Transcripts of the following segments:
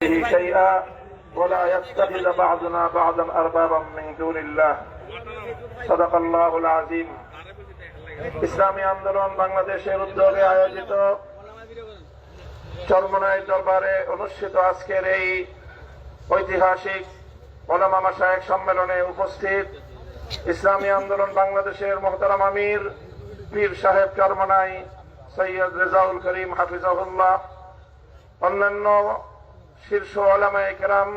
به شيئا ولا يتخذ بعضنا بعضا أربابا من دون الله صدق الله العظيم ইসলামী আন্দোলন বাংলাদেশের উদ্যোগে আয়োজিত চরমনাই দরবারে অনুষ্ঠিত আজকের এই ঐতিহাসিক ওলামা মাসায়েক সম্মেলনে উপস্থিত ইসলামী আন্দোলন বাংলাদেশের মোহতারাম আমির পীর সাহেব চরমনাই সৈয়দ রেজাউল করিম হাফিজাহুল্লাহ অন্যান্য শীর্ষ ওলামায়ে একরাম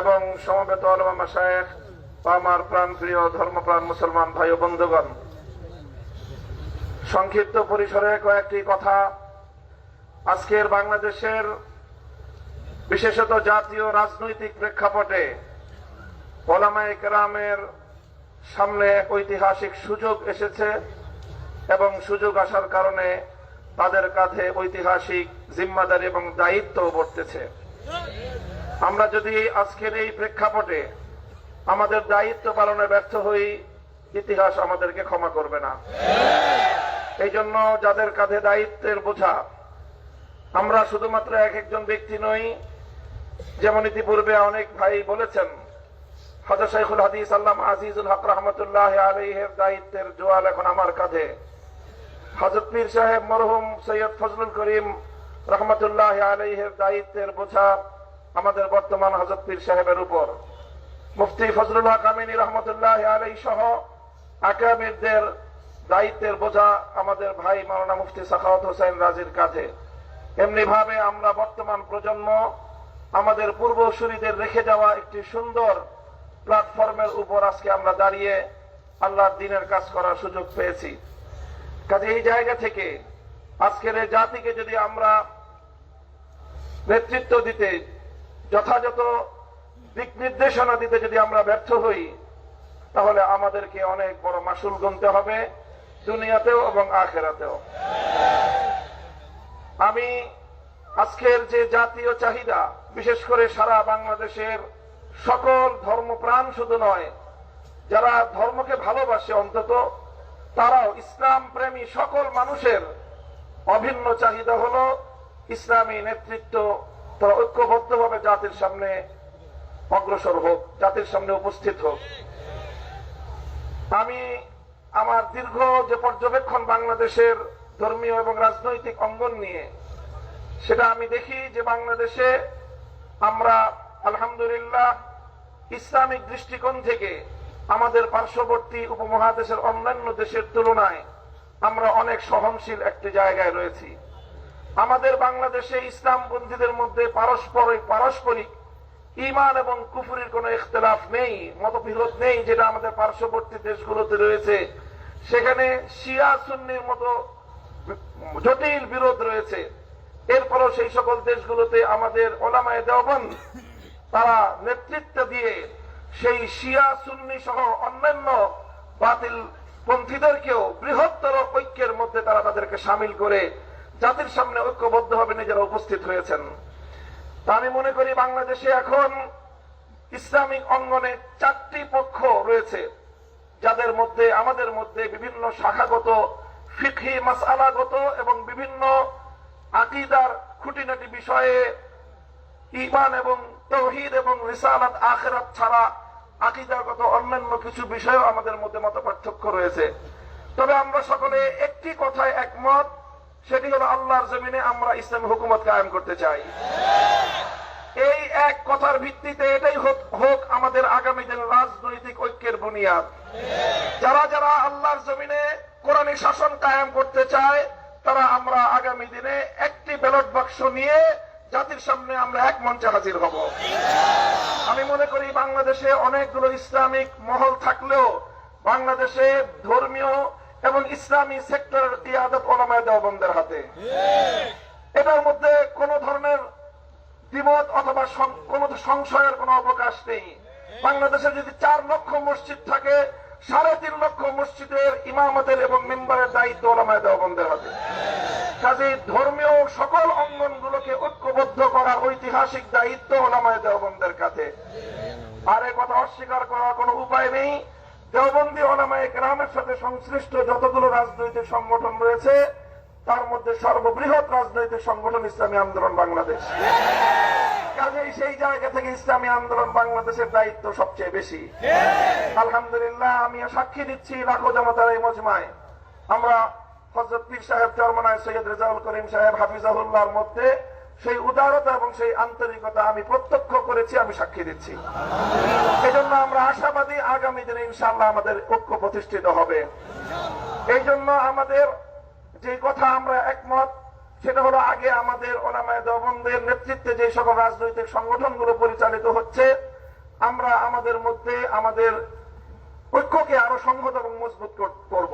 এবং সমবেত ওলামা মাসায়েক আমার প্রাণ প্রিয় ধর্মপ্রাণ মুসলমান ভাই ও বন্ধুগণ। সংক্ষিপ্ত পরিসরে কয়েকটি কথা। আজকের বাংলাদেশের বিশেষত জাতীয় রাজনৈতিক প্রেক্ষাপটে ওলামায়ে কেরামের সামনে এক ঐতিহাসিক সুযোগ এসেছে এবং সুযোগ আসার কারণে তাদের কাঁধে ঐতিহাসিক জিম্মাদারি এবং দায়িত্ব বর্তেছে। আমরা যদি আজকের এই প্রেক্ষাপটে আমাদের দায়িত্ব পালনে ব্যর্থ হই, ইতিহাস আমাদেরকে ক্ষমা করবে না। এই জন্য যাদের কাঁধে দায়িত্বের বোঝা, আমরা শুধুমাত্র এক একজন ব্যক্তি নই, যেমন ইতিপূর্বে অনেক ভাই বলেছেন, হজর শাইখুল হাদিস আল্লাম আজিজুল হক রহমতুল্লাহ আলহের দায়িত্বের জোয়াল এখন আমার কাঁধে। হজরত পীর সাহেব মরহুম সৈয়দ ফজলুল করিম রহমতুল্লাহ আলহের দায়িত্বের বোঝা আমাদের বর্তমান হজরত পীর সাহেবের উপর। মুফতি ফজলুল হক রহমতুল্লাহ আলাই সহ আকামিরদের দায়িত্বের বোঝা আমাদের ভাই মাওলানা মুফতি সাখাওয়াত হোসেন রাজির কাঁধে। এমনি ভাবে আমরা বর্তমান প্রজন্ম আমাদের পূর্বসূরীদের রেখে যাওয়া একটি সুন্দর প্ল্যাটফর্মের উপর আজকে আমরা দাঁড়িয়ে আল্লাহর দিনের কাজ করার সুযোগ পেয়েছি। কাজে এই জায়গা থেকে আজকের এই জাতিকে যদি আমরা নেতৃত্ব দিতে, যথাযথ দিক নির্দেশনা দিতে যদি আমরা ব্যর্থ হই, তাহলে আমাদেরকে অনেক বড় মাসুল গুনতে হবে দুনিয়াতেও এবং আখেরাতেও। আমি আজকের যে জাতীয় চাহিদা, বিশেষ করে সারা বাংলাদেশের সকল ধর্মপ্রাণ শুধু নয়, যারা ধর্মকে ভালোবাসে অন্তত তারাও ইসলাম প্রেমী সকল মানুষের অভিন্ন চাহিদা হলো ইসলামী নেতৃত্ব তারা ঐক্যবদ্ধভাবে জাতির সামনে অগ্রসর হোক, জাতির সামনে উপস্থিত হোক। আমি আমার দীর্ঘ যে পর্যবেক্ষণ বাংলাদেশের ধর্মীয় এবং রাজনৈতিক অঙ্গন নিয়ে, সেটা আমি দেখি যে বাংলাদেশে আমরা আলহামদুলিল্লাহ ইসলামিক দৃষ্টিকোণ থেকে আমাদের পার্শ্ববর্তী উপমহাদেশের অন্যান্য দেশের তুলনায় আমরা অনেক সহনশীল একটি জায়গায় রয়েছি। আমাদের বাংলাদেশে ইসলাম ইসলামপন্থীদের মধ্যে পারস্পরিক পারস্পরিক ইমান এবং কুফুরির কোন ইখতলাফ নেই, মতবিরোধ নেই, যেটা আমাদের পার্শ্ববর্তী দেশগুলোতে রয়েছে। সেখানে শিয়া, সুন্নির মতো জটিল বিরোধ রয়েছে। এরপরও সেই সকল দেশগুলোতে আমাদের ওলামায় দেওবন তারা নেতৃত্ব দিয়ে সেই শিয়া সুন্নি সহ অন্যান্য বাতিল পন্থীদেরকেও বৃহত্তর ঐক্যের মধ্যে তারা তাদেরকে সামিল করে জাতির সামনে ঐক্যবদ্ধভাবে নিজেরা উপস্থিত হয়েছেন। তা আমি মনে করি বাংলাদেশে এখন ইসলামিক অঙ্গনে চারটি পক্ষ রয়েছে, যাদের মধ্যে, আমাদের মধ্যে বিভিন্ন শাখাগত, ফিকহি মাসালাগত এবং বিভিন্ন আকিদার খুঁটিনাটি বিষয়ে ইমান এবং তৌহিদ এবং রিসালাত আখেরাত ছাড়া আকিদাগত অন্যান্য কিছু বিষয়ও আমাদের মধ্যে মত পার্থক্য রয়েছে। তবে আমরা সকলে একটি কথায় একমত, সেটি হলো আল্লাহর জমিনে আমরা ইসলামী হুকুমত কায়েম করতে চাই। এই এক কথার ভিত্তিতে এটাই হোক আমাদের আগামী দিনের রাজনৈতিক ঐক্যের বুনিয়াদ। যারা যারা আল্লাহর জমিনে কোরআনী শাসন কায়েম করতে চায়, তারা আমরা আগামী দিনে একটি ব্যালট বাক্স নিয়ে জাতির সামনে আমরা এক মঞ্চে হাজির হব। আমি মনে করি বাংলাদেশে অনেকগুলো ইসলামিক মহল থাকলেও বাংলাদেশে ধর্মীয় এবং ইসলামী সেক্টরের তিয়াদত ওলামায় দেওবন্দের হাতে। এটার মধ্যে কোন ধরনের দ্বিমত অথবা কোনো সংশয়ের কোনো অবকাশ নেই। বাংলাদেশে যদি চার লক্ষ মসজিদ থাকে সাড়ে তিন লক্ষ মসজিদের ইমামতের এবং মেম্বারের দায়িত্ব ওলামায় দেওবন্দের হাতে। কাজে ধর্মীয় সকল অঙ্গনগুলোকে ঐক্যবদ্ধ করার ঐতিহাসিক দায়িত্ব ওলামায় দেওবন্দের কাছে। আর এ কথা অস্বীকার করার কোনো উপায় নেই। দেওবন্দি ওলামায় গ্রামের সাথে সংশ্লিষ্ট যতগুলো রাজনৈতিক সংগঠন রয়েছে, তার মধ্যে সর্ববৃহৎ রাজনৈতিক সংগঠন ইসলামী আন্দোলন বাংলাদেশ। কাজেই সেই জায়গা থেকে ইসলামী আন্দোলন বাংলাদেশের দায়িত্ব সবচেয়ে বেশি। আলহামদুলিল্লাহ আমি সাক্ষী দিচ্ছি লাখো জনতার এই মজমায়। আমরা সাহেব সৈয়দ রেজাউল করিম সাহেব মধ্যে সেই উদারতা এবং সেই আন্তরিকতা আমি প্রত্যক্ষ করেছি, আমি সাক্ষী দিচ্ছি। আমরা আশাবাদী আগামী দিনে ইনশাআল্লাহ আমাদের প্রতিষ্ঠিত হবে। এই জন্য আমাদের যে কথা আমরা একমত, সেটা হলো আগে আমাদের ওলামায় নেতৃত্বে যে সকল রাজনৈতিক সংগঠনগুলো পরিচালিত হচ্ছে, আমরা আমাদের মধ্যে আমাদের ঐক্যকে আরও সংহত এবং মজবুত করব।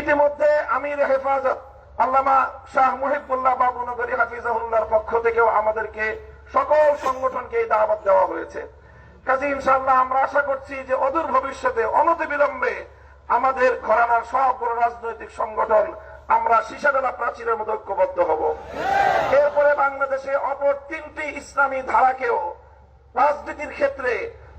ইতিমধ্যে আমির হেফাজত আল্লামা শাহ মুহিবুল্লাহ বাবুনগরী হাফিজাহুল্লাহর পক্ষ থেকেও আমাদেরকে সকল সংগঠনকে এই দাওয়াত দেওয়া হয়েছে। কাজে ইনশাআল্লাহ, আমরা আশা করছি যে অদূর ভবিষ্যতে অনতি বিলম্বে আমাদের ঘরানার সবগুলো রাজনৈতিক সংগঠন আমরা সীসাবেলা প্রাচীরের মতো ঐক্যবদ্ধ হব। এরপরে বাংলাদেশে অপর তিনটি ইসলামী ধারাকেও রাজনীতির ক্ষেত্রে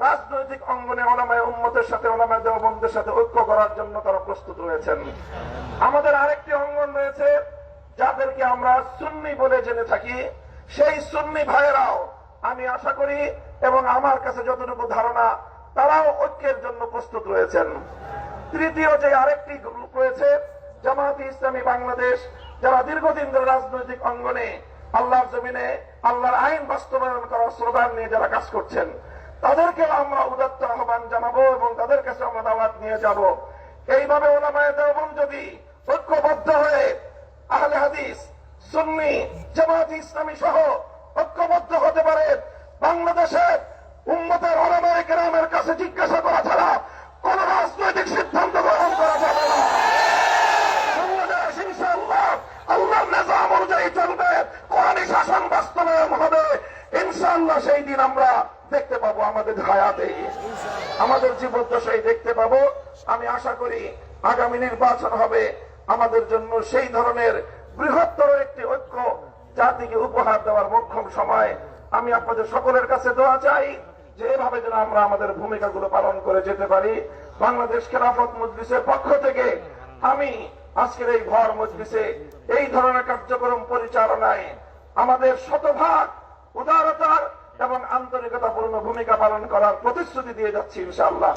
রাজনৈতিক অঙ্গনে ওলামায় উম্মতের সাথে, ওলামায় দেওবন্দের সাথে ঐক্য করার জন্য তারা প্রস্তুত রয়েছেন। আমাদের আরেকটি অঙ্গন রয়েছে, যাদেরকে আমরা সুন্নি বলে জেনে থাকি। সেই সুন্নি ভাইয়েরাও, আমি আশা করি এবং আমার কাছে যতটুকু ধারণা, তারাও ঐক্যের জন্য প্রস্তুত রয়েছেন। তৃতীয় যে আরেকটি গ্রুপ রয়েছে, জামায়াতে ইসলামী বাংলাদেশ, যারা দীর্ঘদিন ধরে রাজনৈতিক অঙ্গনে আল্লাহর জমিনে, আল্লাহর আইন বাস্তবায়ন করার স্লোগান নিয়ে যারা কাজ করছেন তাদেরকে আমরা উদাত্ত আহ্বান জানাব এবং তাদের কাছে আমরা দাওয়াত নিয়ে যাব। এইভাবে ওলামায় দেওবন যদি ঐক্যবদ্ধ হয়ে আহলে হাদিস, সুন্নি, জামাত ইসলামী সহ ঐক্যবদ্ধ হতে পারে, বাংলাদেশের উম্মতের ওলামায় গ্রামের কাছে জিজ্ঞাসা করা ছাড়া কোন রাজনৈতিক সিদ্ধান্ত গ্রহণ করা যাবে না। বাংলাদেশ চলবে, কোরআনী শাসন বাস্তবায়ন হবে। ইনশাআল্লাহ সেই দিন আমরা দেখতে পাবো আমাদের হায়াতে। আমাদের জীবদ্দশায় দেখতে পাবো। আমি আশা করি আগামী নির্বাচন হবে আমাদের জন্য সেই ধরনের বৃহত্তর একটি ঐক্য জাতিকে উপহার দেওয়ার মোক্ষম সময়। আমি আপনাদের সকলের কাছে দোয়া চাই যে এভাবে যেন আমরা আমাদের ভূমিকাগুলো পালন করে যেতে পারি। বাংলাদেশ খেলাফত মজলিসের পক্ষ থেকে আমি আজকের এই ভর মজলিসে এই ধরনের কার্যক্রম পরিচালনায় আমাদের শতভাগ উদারতার এবং আন্তরিকতাপূর্ণ ভূমিকা পালন করার প্রতিশ্রুতি দিয়ে যাচ্ছি ইনশাআল্লাহ।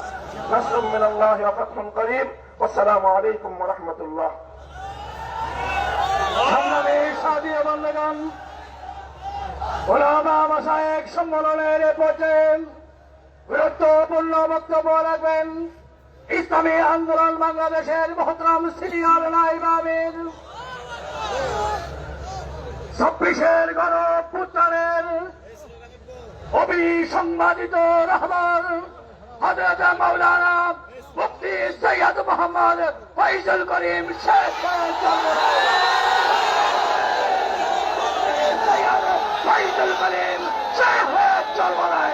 গুরুত্বপূর্ণ বক্তব্য রাখবেন। ইসলামী আন্দোলন বাংলাদেশের মহতরাম সিনিয়র নাইবামের ছাব্বিশের গণপুত্রের অবিসংবাদিত রহমান হজরত মৌলানা মুফতি সৈয়দ মোহাম্মদ ফৈজুল করিম শেখ ফৈজুল করিম শেখ চরমরায়